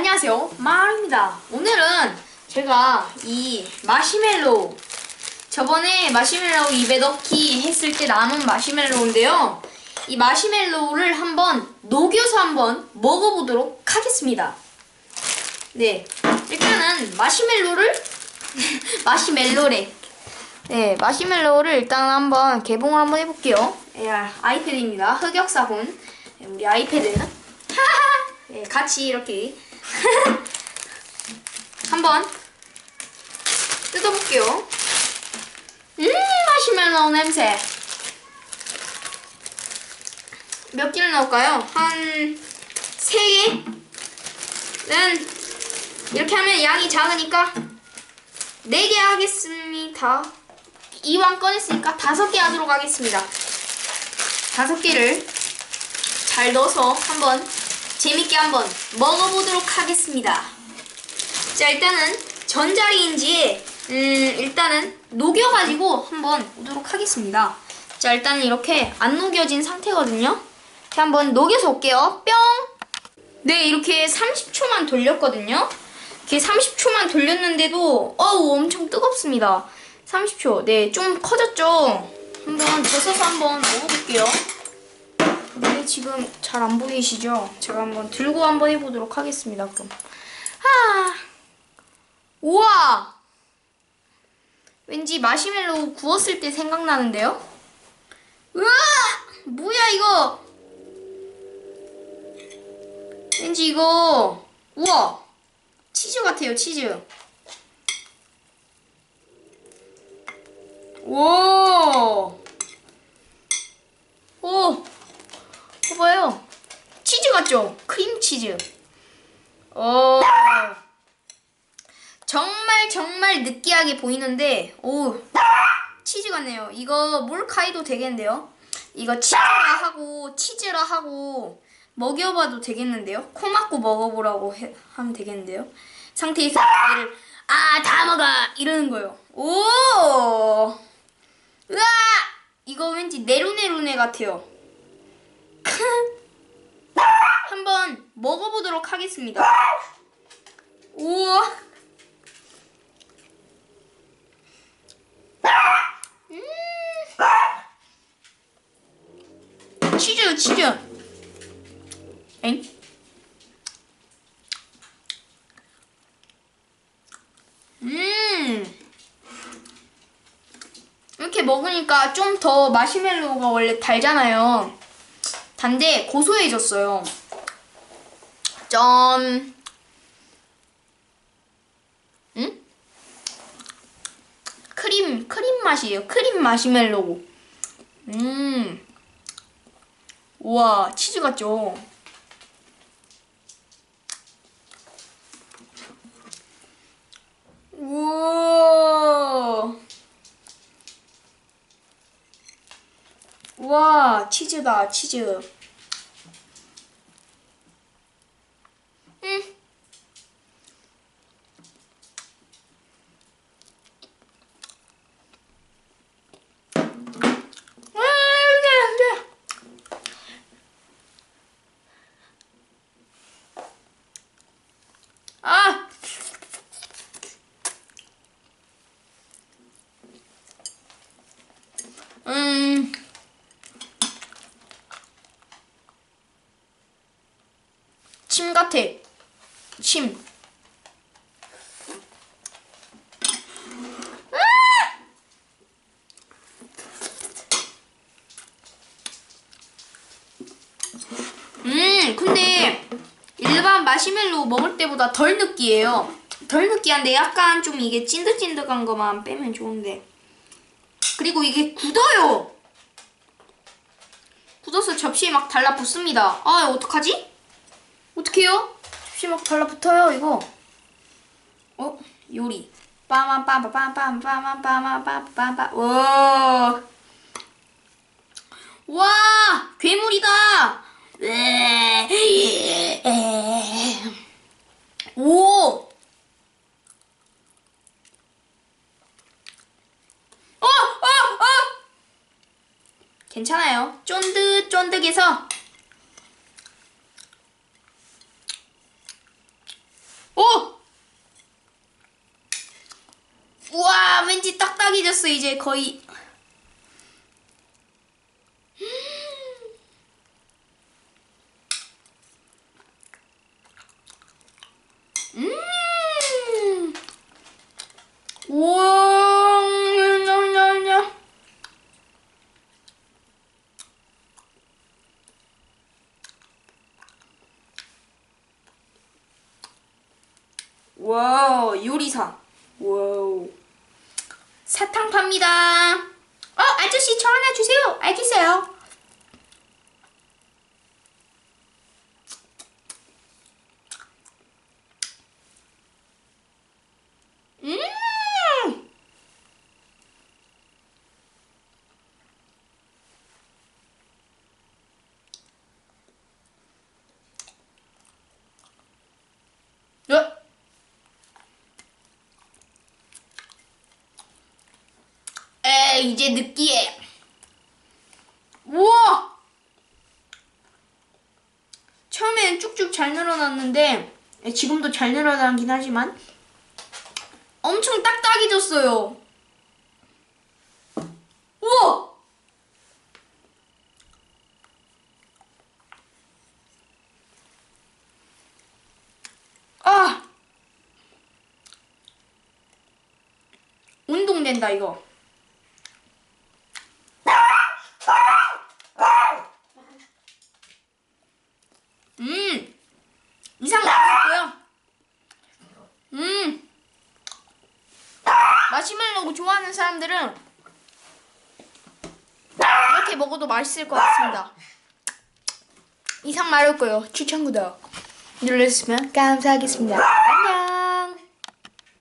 안녕하세요. 마루입니다. 오늘은 제가 이 마시멜로우 저번에 마시멜로우 입에 넣기 했을 때 남은 마시멜로우인데요. 이 마시멜로우를 한번 녹여서 한번 먹어보도록 하겠습니다. 네 일단은 마시멜로를 마시멜로래. 네 마시멜로우를 일단 한번 개봉을 한번 해볼게요. 예, 아이패드입니다. 흑역사본. 네, 우리 아이패드. 네, 같이 이렇게 한번 뜯어볼게요. 음, 마시멜로우 냄새. 몇 개를 넣을까요? 한, 세 개는, 이렇게 하면 양이 작으니까, 네 개 하겠습니다. 이왕 꺼냈으니까 다섯 개 하도록 하겠습니다. 다섯 개를 잘 넣어서 한번 재밌게 한번 먹어보도록 하겠습니다. 자 일단은 전자레인지에 음 일단은 녹여가지고 한번 보도록 하겠습니다. 자 일단은 이렇게 안 녹여진 상태거든요. 이렇게 한번 녹여서 올게요. 뿅! 네 이렇게 30초만 돌렸거든요. 이렇게 30초만 돌렸는데도 어우 엄청 뜨겁습니다. 30초. 네 좀 커졌죠? 한번 벗어서 한번 먹어볼게요. 네, 지금 잘 안 보이시죠? 제가 한번 들고 한번 해보도록 하겠습니다. 그럼. 아, 우와! 왠지 마시멜로우 구웠을 때 생각나는데요? 우와! 뭐야, 이거? 왠지 이거, 우와! 치즈 같아요, 치즈. 오! 오! 봐봐요. 치즈 같죠? 크림치즈. 어. 정말 정말 느끼하게 보이는데 오 치즈 같네요. 이거 몰카이도 되겠는데요. 이거 치즈라 하고 치즈라 하고 먹여봐도 되겠는데요. 코 막고 먹어보라고 해- 하면 되겠는데요. 상태에서 얘를 아 다 먹어 이러는 거예요. 오 으아 이거 왠지 네루네루네 같아요. 한번 먹어보도록 하겠습니다. 우와. 음. 치즈, 치즈. 엥? 음. 이렇게 먹으니까 좀 더 마시멜로우가 원래 달잖아요. 단데 고소해졌어요. 점. 응? 크림 크림 맛이에요. 크림 마시멜로우. 음. 우와 치즈 같죠? 우와. 우와 치즈다 치즈. 침 같아. 침. 음, 근데 일반 마시멜로우 먹을 때보다 덜 느끼해요. 덜 느끼한데 약간 좀 이게 찐득찐득한 것만 빼면 좋은데. 그리고 이게 굳어요. 굳어서 접시에 막 달라붙습니다. 아, 어떡하지? 어떡해요? 씹씹하고 발라붙어요 이거 어? 요리 빠마빠마빠마빠마빠마빠마빠마 와! 와! 괴물이다! 오! 어, 어, 어. 괜찮아요. 쫀득쫀득해서 왠지 딱딱해졌어 이제 거의. 음. 우와. 냐냐냐. 와우 요리사. 와우. 사탕 팝니다. 어 아저씨 저 하나 주세요. 알겠어요. 음. 어? 에 이제 느끼해. 우와! 처음엔 쭉쭉 잘 늘어났는데 에, 지금도 잘 늘어나긴 하지만 엄청 딱딱해졌어요. 우와! 아! 운동된다 이거. 음 이상 맛있고요. 음 마시멜로우 좋아하는 사람들은 이렇게 먹어도 맛있을 것 같습니다. 이상 말할 거요. 추천 구독 눌러주시면 감사하겠습니다. 안녕.